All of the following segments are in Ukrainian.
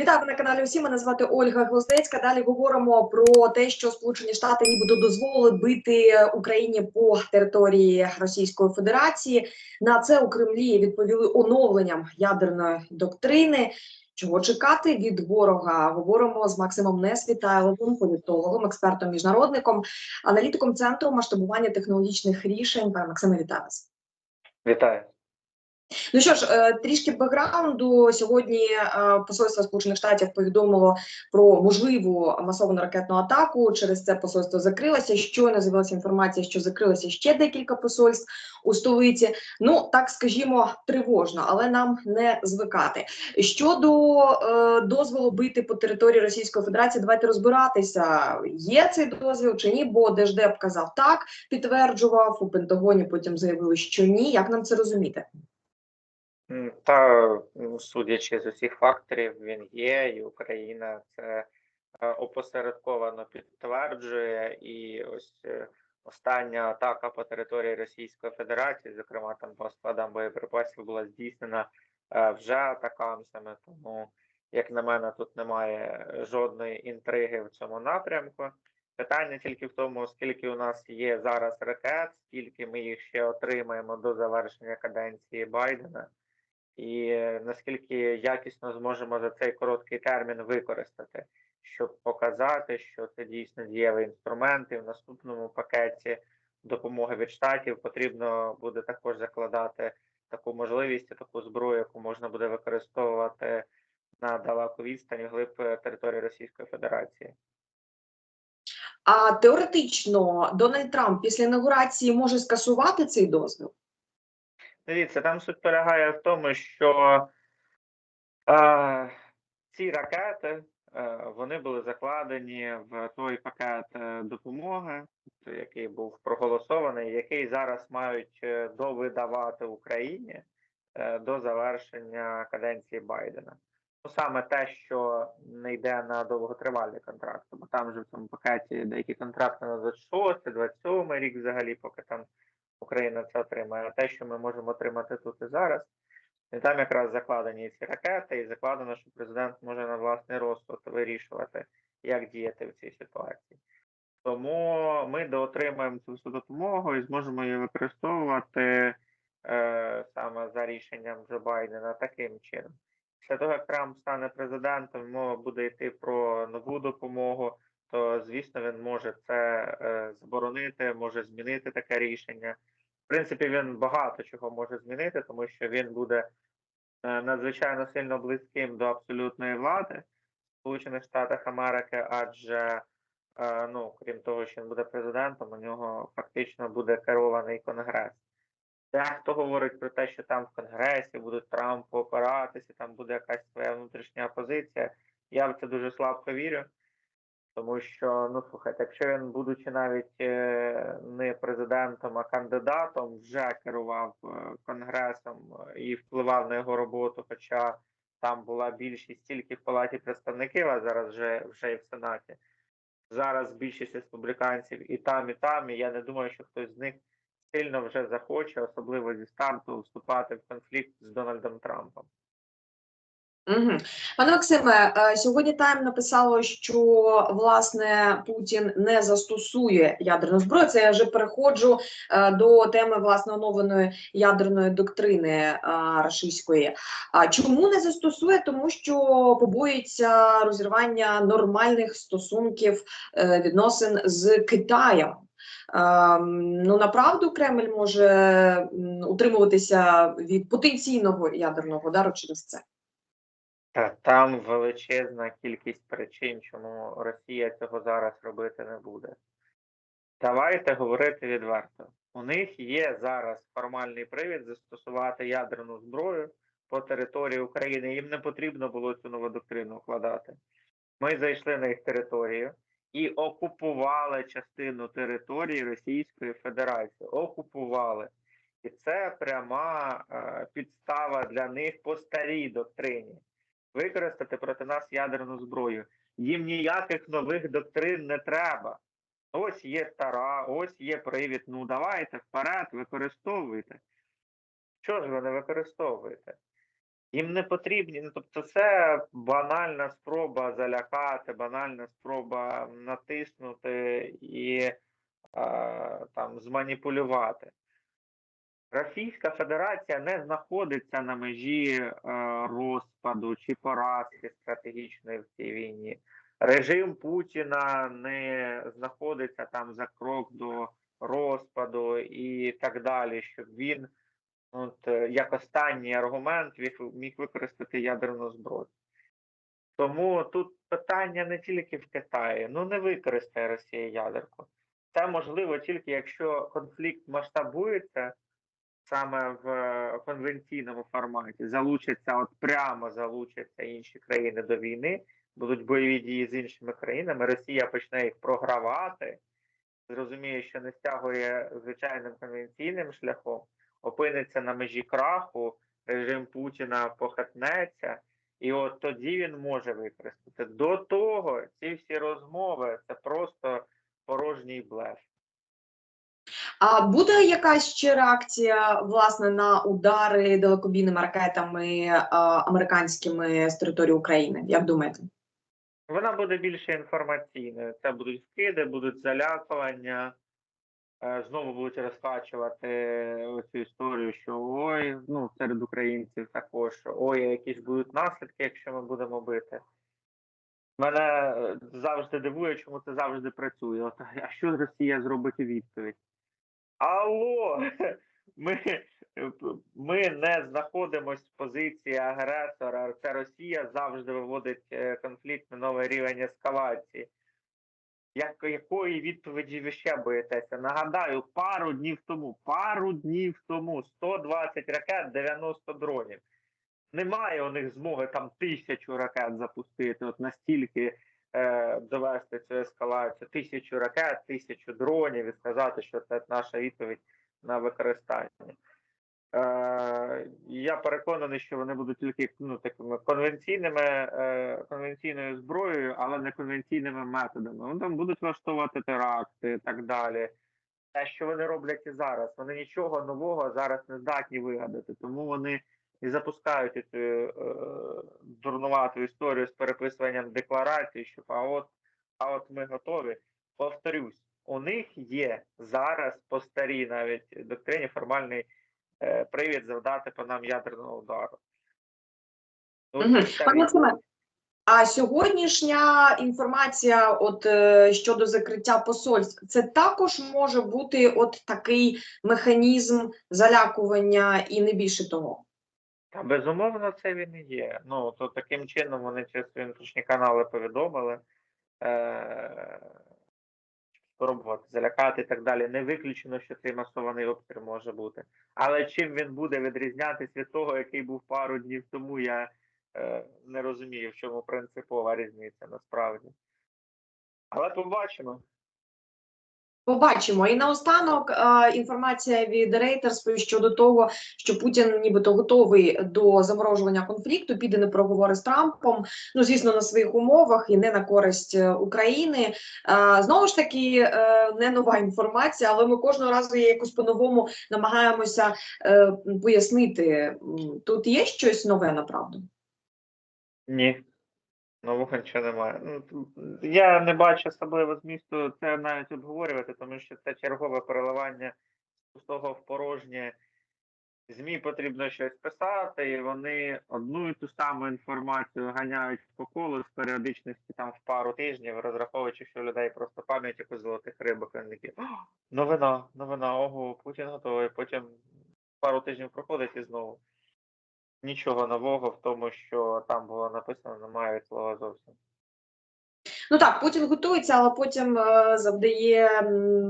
Вітаю на каналі. Усі мене звати Ольга Гвоздецька. Далі говоримо про те, що Сполучені Штати нібито дозволили бити Україні по території Російської Федерації. На це у Кремлі відповіли оновленням ядерної доктрини. Чого чекати від ворога? Говоримо з Максимом Несвітайловим, політологом, експертом, міжнародником, аналітиком центру масштабування технологічних рішень. Пане Максиме, вітаю вас. Вітаю. Ну що ж, е, трішки бекграунду. Сьогодні е, посольство Сполучених Штатів повідомило про можливу масовану ракетну атаку. Через це посольство закрилося. Щойно з'явилася інформація, що закрилося ще декілька посольств у столиці. Ну так скажімо, тривожно, але нам не звикати. Щодо е, дозволу бити по території Російської Федерації, давайте розбиратися. Є цей дозвіл чи ні? Бо Держдеп казав так, підтверджував у Пентагоні. Потім заявили, що ні. Як нам це розуміти? Та ну, судячи з усіх факторів, він є, і Україна це е, опосередковано підтверджує. І ось е, остання атака по території Російської Федерації, зокрема там по складам боєприпасів, була здійснена е, вже атакамсами. Тому, як на мене, тут немає жодної інтриги в цьому напрямку. Питання тільки в тому, скільки у нас є зараз ракет, скільки ми їх ще отримаємо до завершення каденції Байдена і е, наскільки якісно зможемо за цей короткий термін використати, щоб показати, що це дійсно дієвий інструмент, і в наступному пакеті допомоги від штатів потрібно буде також закладати таку можливість, таку зброю, яку можна буде використовувати на далеку відстань глиб е, території Російської Федерації. А теоретично Дональд Трамп після інаугурації може скасувати цей дозвіл? Дивіться, там суть полягає в тому, що е, ці ракети е, вони були закладені в той пакет е, допомоги, який був проголосований, який зараз мають е, довидавати Україні е, до завершення каденції Байдена. Ну, саме те, що не йде на довготривалі контракти, бо там же в цьому пакеті деякі контракти на 26, 27 рік взагалі, поки там Україна це отримає. А те, що ми можемо отримати тут і зараз, і там якраз закладені ці ракети, і закладено, що президент може на власний розсуд вирішувати, як діяти в цій ситуації. Тому ми доотримаємо цю всю допомогу і зможемо її використовувати е, саме за рішенням Джо Байдена таким чином. Після того, як Трамп стане президентом, мова буде йти про нову допомогу, звісно він може це е, заборонити, може змінити таке рішення. В принципі, він багато чого може змінити, тому що він буде е, надзвичайно сильно близьким до абсолютної влади в Сполучених Штатах Америки, адже е, ну, крім того, що він буде президентом, у нього фактично буде керований конгрес. Дехто говорить про те, що там в Конгресі будуть Трампу опиратися, там буде якась своя внутрішня позиція. Я в це дуже слабко вірю. Тому що, ну слухайте, якщо він, будучи навіть е, не президентом, а кандидатом, вже керував е, конгресом е, і впливав на його роботу, хоча там була більшість тільки в палаті представників, а зараз вже вже і в сенаті. Зараз більшість республіканців і там, і там. І я не думаю, що хтось з них сильно вже захоче, особливо зі старту, вступати в конфлікт з Дональдом Трампом. Угу. Пане Максиме, е, сьогодні Тайм написало, що власне Путін не застосує ядерну зброю. Це я вже переходжу е, до теми власне оновленої ядерної доктрини е. А чому не застосує? Тому що побоїться розірвання нормальних стосунків відносин з Китаєм. Ну направду Кремль може утримуватися від потенційного ядерного удару через це. Та там величезна кількість причин, чому Росія цього зараз робити не буде. Давайте говорити відверто. У них є зараз формальний привід застосувати ядерну зброю по території України. Їм не потрібно було цю нову доктрину вкладати. Ми зайшли на їх територію і окупували частину території Російської Федерації. Окупували. І це пряма е, підстава для них по старій доктрині використати проти нас ядерну зброю. Їм ніяких нових доктрин не треба. Ось є стара, ось є привід. Ну давайте вперед, використовуйте. Що ж ви не використовуєте? Їм не потрібні, ну тобто це банальна спроба залякати, банальна спроба натиснути і е, там зманіпулювати. Російська Федерація не знаходиться на межі е, розпаду чи поразки стратегічної в цій війні. Режим Путіна не знаходиться там за крок до розпаду і так далі, щоб він от, е, як останній аргумент міг, використати ядерну зброю. Тому тут питання не тільки в Китаї. Ну не використає Росія ядерку. Це можливо тільки якщо конфлікт масштабується саме в е, конвенційному форматі, залучаться, от прямо залучаться інші країни до війни, будуть бойові дії з іншими країнами. Росія почне їх програвати, зрозуміє, що не стягує звичайним конвенційним шляхом, опиниться на межі краху, режим Путіна похитнеться, і от тоді він може використати. До того ці всі розмови це просто порожній блеф. А буде якась ще реакція власне на удари далекобійними ракетами а, американськими з території України? Як думаєте? Вона буде більше інформаційною. Це будуть вкиди, будуть залякування. Е, Знову будуть розкачувати цю історію, що ой, ну серед українців також ой, якісь будуть наслідки, якщо ми будемо бити. Мене е, завжди дивує, чому це завжди працює. От, а що Росія зробить у відповідь? Алло, ми, ми не знаходимося в позиції агресора. Це Росія завжди виводить е, конфлікт на новий рівень ескалації. Як, якої відповіді ви ще боїтеся? Нагадаю, пару днів тому, пару днів тому 120 ракет, 90 дронів. Немає у них змоги там тисячу ракет запустити, от настільки довести цю ескалацію. Тисячу ракет, тисячу дронів і сказати, що це наша відповідь на використання. Е, я переконаний, що вони будуть тільки ну, такими конвенційними, е, конвенційною зброєю, але не конвенційними методами. Вони там будуть влаштовувати теракти і так далі. Те, що вони роблять і зараз, вони нічого нового зараз не здатні вигадати, тому вони і запускають цю е, дурнувату історію з переписуванням декларацій, що а от, а от ми готові. Повторюсь, у них є зараз по старій навіть доктрині формальний е, привід завдати по нам ядерного удару. Пане Максиме, а сьогоднішня інформація, от е, щодо закриття посольств, це також може бути от такий механізм залякування і не більше того. Та безумовно, це він і є. Ну то таким чином вони через свої внутрішні канали повідомили. Е- спробувати залякати і так далі. Не виключено, що цей масований обстріл може бути. Але чим він буде відрізнятися від того, який був пару днів тому, я е, не розумію, в чому принципова різниця насправді. Але побачимо. Побачимо. І наостанок е, інформація від Reuters щодо того, що Путін нібито готовий до заморожування конфлікту, піде на переговори з Трампом. Ну звісно, на своїх умовах і не на користь е, України. Е, знову ж таки, не нова інформація, але ми кожного разу її якось по-новому намагаємося пояснити. Тут є щось нове направду. Ні. Нового нічого немає. Ну, я не бачу особливо змісту це навіть обговорювати, тому що це чергове переливання з пустого в порожнє. ЗМІ потрібно щось писати, і вони одну і ту саму інформацію ганяють по колу з періодичності там в пару тижнів, розраховуючи, що людей просто пам'ять як золотих рибок. Вони такі новина, новина, ого, Путін готовий. Потім пару тижнів проходить і знову. Нічого нового в тому, що там було написано, немає від слова зовсім. Ну так, Путін готується, але потім е, завдає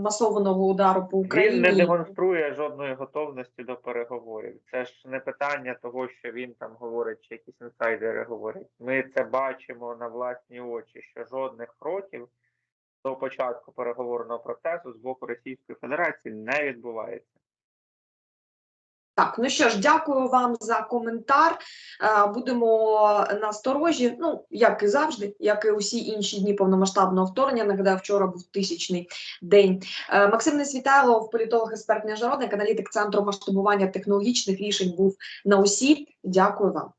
масованого удару по Україні. Він не демонструє жодної готовності до переговорів. Це ж не питання того, що він там говорить, чи якісь інсайдери говорять. Ми це бачимо на власні очі, що жодних кроків до початку переговорного процесу з боку Російської Федерації не відбувається. Так, ну що ж, дякую вам за коментар. Е, Будемо насторожі. Ну, як і завжди, як і усі інші дні повномасштабного вторгнення. Нагадаю, вчора був тисячний день. Е, Максим Несвітайлов, політолог, експерт, міжнародник, аналітик центру масштабування технологічних рішень був на усі. Дякую вам.